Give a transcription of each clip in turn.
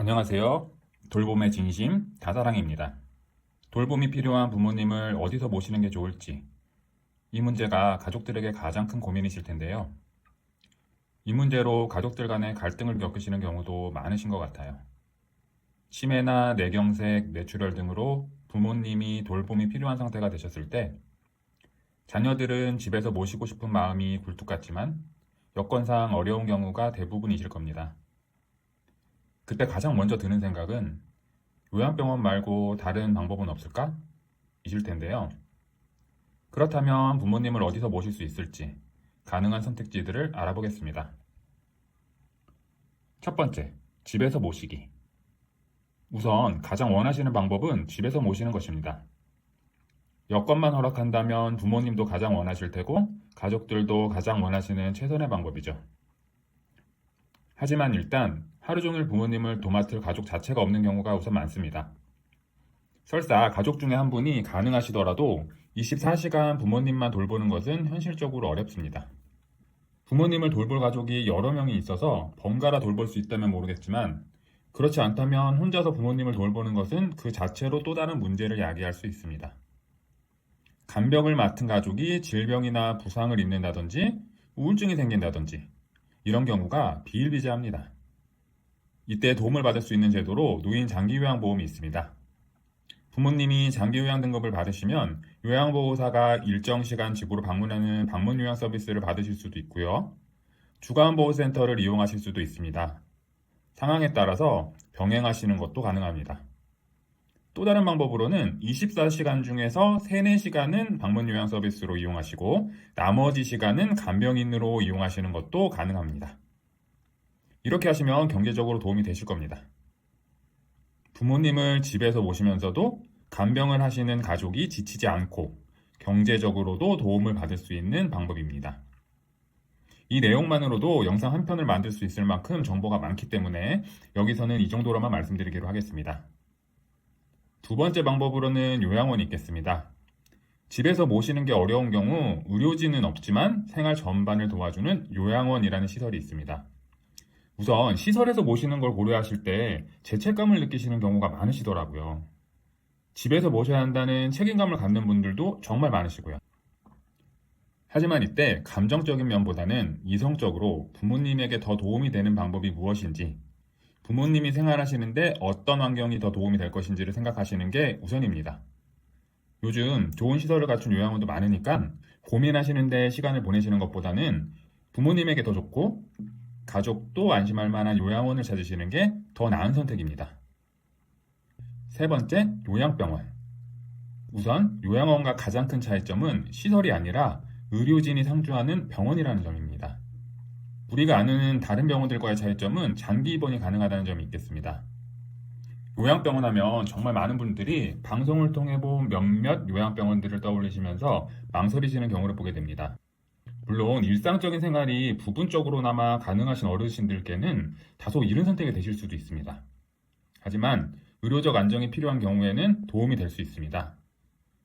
안녕하세요. 돌봄의 진심 다사랑입니다. 돌봄이 필요한 부모님을 어디서 모시는 게 좋을지 이 문제가 가족들에게 가장 큰 고민이실 텐데요. 이 문제로 가족들 간의 갈등을 겪으시는 경우도 많으신 것 같아요. 치매나 뇌경색, 뇌출혈 등으로 부모님이 돌봄이 필요한 상태가 되셨을 때 자녀들은 집에서 모시고 싶은 마음이 굴뚝 같지만 여건상 어려운 경우가 대부분이실 겁니다. 그때 가장 먼저 드는 생각은 요양병원 말고 다른 방법은 없을까? 이실 텐데요. 그렇다면 부모님을 어디서 모실 수 있을지 가능한 선택지들을 알아보겠습니다. 첫 번째, 집에서 모시기. 우선 가장 원하시는 방법은 집에서 모시는 것입니다. 여건만 허락한다면 부모님도 가장 원하실 테고 가족들도 가장 원하시는 최선의 방법이죠. 하지만 일단 하루 종일 부모님을 도맡을 가족 자체가 없는 경우가 우선 많습니다. 설사 가족 중에 한 분이 가능하시더라도 24시간 부모님만 돌보는 것은 현실적으로 어렵습니다. 부모님을 돌볼 가족이 여러 명이 있어서 번갈아 돌볼 수 있다면 모르겠지만 그렇지 않다면 혼자서 부모님을 돌보는 것은 그 자체로 또 다른 문제를 야기할 수 있습니다. 간병을 맡은 가족이 질병이나 부상을 입는다든지 우울증이 생긴다든지 이런 경우가 비일비재합니다. 이때 도움을 받을 수 있는 제도로 노인 장기요양보험이 있습니다. 부모님이 장기요양 등급을 받으시면 요양보호사가 일정 시간 집으로 방문하는 방문요양 서비스를 받으실 수도 있고요. 주간보호센터를 이용하실 수도 있습니다. 상황에 따라서 병행하시는 것도 가능합니다. 또 다른 방법으로는 24시간 중에서 3, 4시간은 방문 요양 서비스로 이용하시고 나머지 시간은 간병인으로 이용하시는 것도 가능합니다. 이렇게 하시면 경제적으로 도움이 되실 겁니다. 부모님을 집에서 모시면서도 간병을 하시는 가족이 지치지 않고 경제적으로도 도움을 받을 수 있는 방법입니다. 이 내용만으로도 영상 한 편을 만들 수 있을 만큼 정보가 많기 때문에 여기서는 이 정도로만 말씀드리기로 하겠습니다. 두 번째 방법으로는 요양원이 있겠습니다. 집에서 모시는 게 어려운 경우 의료진은 없지만 생활 전반을 도와주는 요양원이라는 시설이 있습니다. 우선 시설에서 모시는 걸 고려하실 때 죄책감을 느끼시는 경우가 많으시더라고요. 집에서 모셔야 한다는 책임감을 갖는 분들도 정말 많으시고요. 하지만 이때 감정적인 면보다는 이성적으로 부모님에게 더 도움이 되는 방법이 무엇인지, 부모님이 생활하시는데 어떤 환경이 더 도움이 될 것인지를 생각하시는 게 우선입니다. 요즘 좋은 시설을 갖춘 요양원도 많으니까 고민하시는데 시간을 보내시는 것보다는 부모님에게 더 좋고 가족도 안심할 만한 요양원을 찾으시는 게 더 나은 선택입니다. 세 번째, 요양병원. 우선 요양원과 가장 큰 차이점은 시설이 아니라 의료진이 상주하는 병원이라는 점입니다. 우리가 아는 다른 병원들과의 차이점은 장기 입원이 가능하다는 점이 있겠습니다. 요양병원 하면 정말 많은 분들이 방송을 통해 본 몇몇 요양병원들을 떠올리시면서 망설이시는 경우를 보게 됩니다. 물론 일상적인 생활이 부분적으로나마 가능하신 어르신들께는 다소 이른 선택이 되실 수도 있습니다. 하지만 의료적 안정이 필요한 경우에는 도움이 될 수 있습니다.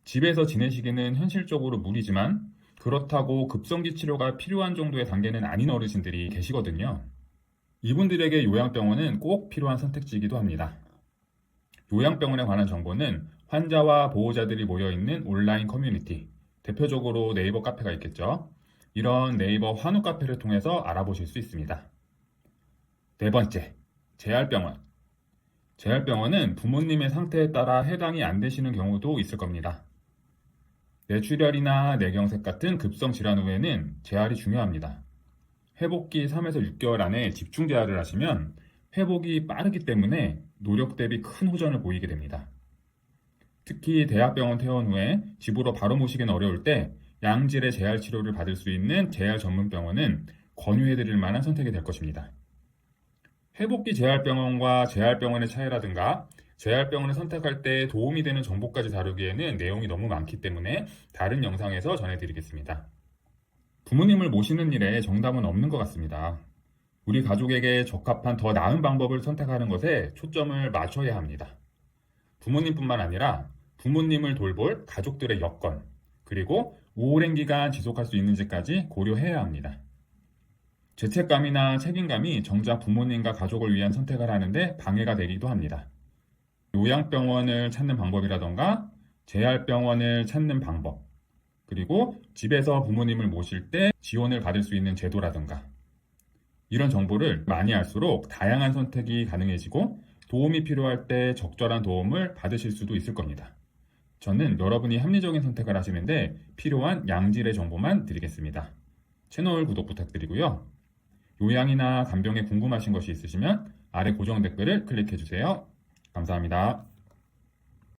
집에서 지내시기는 현실적으로 무리지만 그렇다고 급성기 치료가 필요한 정도의 단계는 아닌 어르신들이 계시거든요. 이분들에게 요양병원은 꼭 필요한 선택지이기도 합니다. 요양병원에 관한 정보는 환자와 보호자들이 모여있는 온라인 커뮤니티, 대표적으로 네이버 카페가 있겠죠. 이런 네이버 환우 카페를 통해서 알아보실 수 있습니다. 네 번째, 재활병원. 재활병원은 부모님의 상태에 따라 해당이 안 되시는 경우도 있을 겁니다. 뇌출혈이나 뇌경색 같은 급성 질환 후에는 재활이 중요합니다. 회복기 3에서 6개월 안에 집중 재활을 하시면 회복이 빠르기 때문에 노력 대비 큰 호전을 보이게 됩니다. 특히 대학병원 퇴원 후에 집으로 바로 모시기는 어려울 때 양질의 재활 치료를 받을 수 있는 재활 전문 병원은 권유해드릴 만한 선택이 될 것입니다. 회복기 재활병원과 재활병원의 차이라든가 재활병원을 선택할 때 도움이 되는 정보까지 다루기에는 내용이 너무 많기 때문에 다른 영상에서 전해드리겠습니다. 부모님을 모시는 일에 정답은 없는 것 같습니다. 우리 가족에게 적합한 더 나은 방법을 선택하는 것에 초점을 맞춰야 합니다. 부모님뿐만 아니라 부모님을 돌볼 가족들의 여건, 그리고 오랜 기간 지속할 수 있는지까지 고려해야 합니다. 죄책감이나 책임감이 정작 부모님과 가족을 위한 선택을 하는데 방해가 되기도 합니다. 요양병원을 찾는 방법이라던가 재활병원을 찾는 방법, 그리고 집에서 부모님을 모실 때 지원을 받을 수 있는 제도라든가 이런 정보를 많이 알수록 다양한 선택이 가능해지고 도움이 필요할 때 적절한 도움을 받으실 수도 있을 겁니다. 저는 여러분이 합리적인 선택을 하시는데 필요한 양질의 정보만 드리겠습니다. 채널 구독 부탁드리고요. 요양이나 간병에 궁금하신 것이 있으시면 아래 고정 댓글을 클릭해 주세요. 감사합니다.